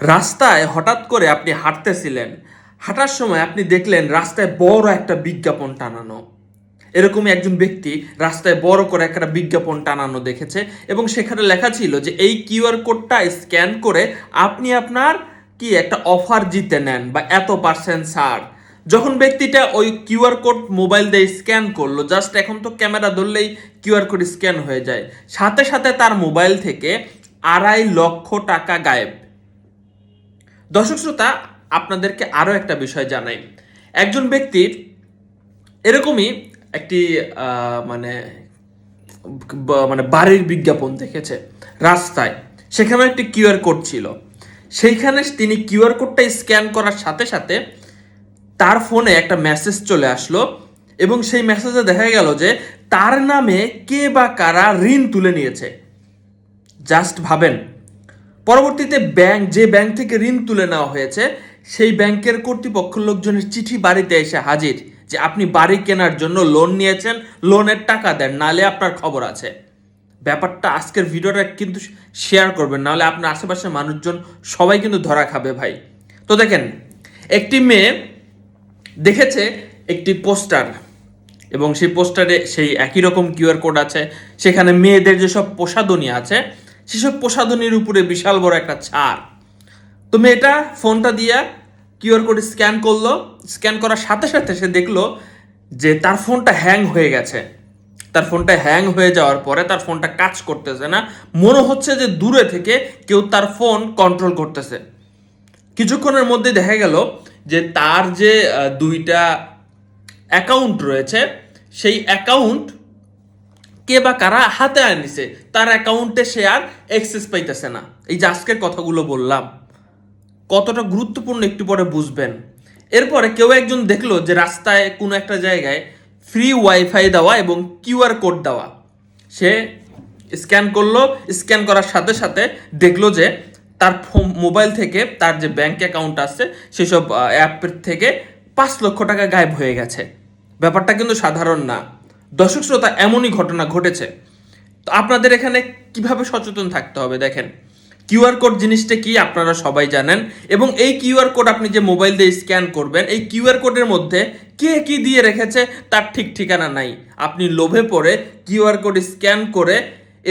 রাস্তায় হঠাৎ করে আপনি হাঁটতেছিলেন, হাঁটার সময় আপনি দেখলেন রাস্তায় বড় একটা বিজ্ঞাপন টানানো। এরকমই একজন ব্যক্তি রাস্তায় বড় করে একটা বিজ্ঞাপন টানানো দেখেছে এবং সেখানে লেখা ছিল যে এই কিউআর কোডটা স্ক্যান করে আপনি আপনার কি একটা অফার জিতে নেন বা এত পার্সেন্ট ছাড়। যখন ব্যক্তিটা ওই কিউআর কোড মোবাইল দিয়ে স্ক্যান করল, জাস্ট এখন তো ক্যামেরা ধরলেই কিউআর কোড স্ক্যান হয়ে যায়। সাথে সাথে তার মোবাইল থেকে আড়াই লক্ষ টাকা গায়েব। দর্শক শ্রোতা, আপনাদেরকে আরও একটা বিষয় জানাই। একজন ব্যক্তির এরকমই একটি মানে মানে বাড়ির বিজ্ঞাপন দেখেছে রাস্তায়। সেখানে একটি কিউআর কোড ছিল। সেইখানে তিনি কিউআর কোডটা স্ক্যান করার সাথে সাথে তার ফোনে একটা মেসেজ চলে আসলো এবং সেই মেসেজে দেখা গেল যে তার নামে কে বা কারা ঋণ তুলে নিয়েছে। জাস্ট ভাবেন। পরবর্তীতে ব্যাংক, যে ব্যাংক থেকে ঋণ তুলে নেওয়া হয়েছে, সেই ব্যাংকের কর্তৃপক্ষ লোকজনের চিঠি বাড়িতে এসে হাজির যে আপনি বাড়ি কেনার জন্য লোন নিয়েছেন লোনের টাকা দেন, নালে আপনার খবর আছে। ব্যাপারটা আজকের ভিডিওটা কিন্তু শেয়ার করবেন, নাহলে আপনার আশেপাশের মানুষজন সবাই কিন্তু ধরা খাবে ভাই। তো দেখেন, একটি মেয়ে দেখেছে একটি পোস্টার এবং সেই পোস্টারে সেই একই রকম কিউআর কোড আছে, সেখানে মেয়েদের যেসব প্রসাদনী আছে সেসব প্রসাধনীর উপরে বিশাল বড় একটা ছাড়। তো মেয়েটা ফোনটা দিয়া কিউআর কোড স্ক্যান করল। স্ক্যান করার সাথে সাথে সে দেখল যে তার ফোনটা হ্যাং হয়ে গেছে। তার ফোনটা হ্যাং হয়ে যাওয়ার পরে তার ফোনটা কাজ করতেছে না। মনে হচ্ছে যে দূরে থেকে কেউ তার ফোন কন্ট্রোল করতেছে। কিছুক্ষণের মধ্যে দেখা গেল যে তার যে দুইটা অ্যাকাউন্ট রয়েছে, সেই অ্যাকাউন্ট কে বা কারা হাতে আনিছে, তার অ্যাকাউন্টে সে আর অ্যাক্সেস পাইতেছে না। এই যে আজকের কথাগুলো বললাম, কতটা গুরুত্বপূর্ণ একটু পরে বুঝবেন। এরপরে কেউ একজন দেখল যে রাস্তায় কোনো একটা জায়গায় ফ্রি ওয়াইফাই দেওয়া এবং কিউআর কোড দেওয়া। সে স্ক্যান করল স্ক্যান করার সাথে সাথে দেখল যে তার মোবাইল থেকে তার যে ব্যাংক অ্যাকাউন্ট আছে, সেসব অ্যাপের থেকে পাঁচ লক্ষ টাকা গায়েব হয়ে গেছে। ব্যাপারটা কিন্তু সাধারণ না। দর্শক শ্রোতা, এমনই ঘটনা ঘটেছে। তো আপনাদের এখানে কীভাবে সচেতন থাকতে হবে দেখেন। কিউআর কোড জিনিসটা কি আপনারা সবাই জানেন এবং এই কিউআর কোড আপনি যে মোবাইল দিয়ে স্ক্যান করবেন, এই কিউআর কোডের মধ্যে কে কি দিয়ে রেখেছে তার ঠিক ঠিকানা নাই। আপনি লোভে পড়ে কিউআর কোড স্ক্যান করে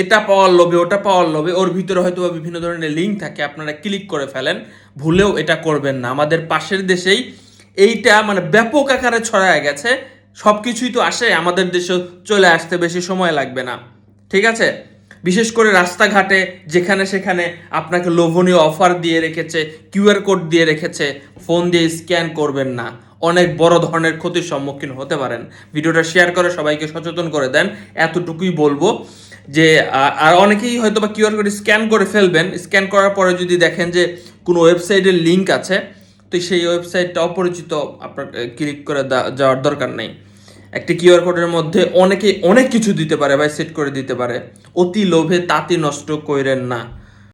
এটা পাওয়ার লোভে, ওটা পাওয়ার লোভে, ওর ভিতরে হয়তো বিভিন্ন ধরনের লিঙ্ক থাকে, আপনারা ক্লিক করে ফেলেন, ভুলেও এটা করবেন না। আমাদের পাশের দেশেই এইটা মানে ব্যাপক আকারে ছড়ায় গেছে। সব কিছুই তো আসে, আমাদের দেশে চলে আসতে বেশি সময় লাগবে না। ঠিক আছে? বিশেষ করে রাস্তাঘাটে যেখানে সেখানে আপনাকে লোভনীয় অফার দিয়ে রেখেছে কিউআর কোড দিয়ে রেখেছে, ফোন দিয়ে স্ক্যান করবেন না। অনেক বড় ধরনের ক্ষতির সম্মুখীন হতে পারেন। ভিডিওটা শেয়ার করে সবাইকে সচেতন করে দেন, এতটুকুই বলব যে আর অনেকেই হয়তো বা কিউআর কোড স্ক্যান করে ফেলবেন। স্ক্যান করার পরে যদি দেখেন যে কোনো ওয়েবসাইটের লিঙ্ক আছে, তো সেই ওয়েবসাইটটা অপরিচিত আপনার ক্লিক করে যাওয়ার দরকার নেই। একটি কিউআর কোডের মধ্যে অনেকে অনেক কিছু দিতে পারে বা সেট করে দিতে পারে। অতি লোভে তাঁতি নষ্ট কইরেন না।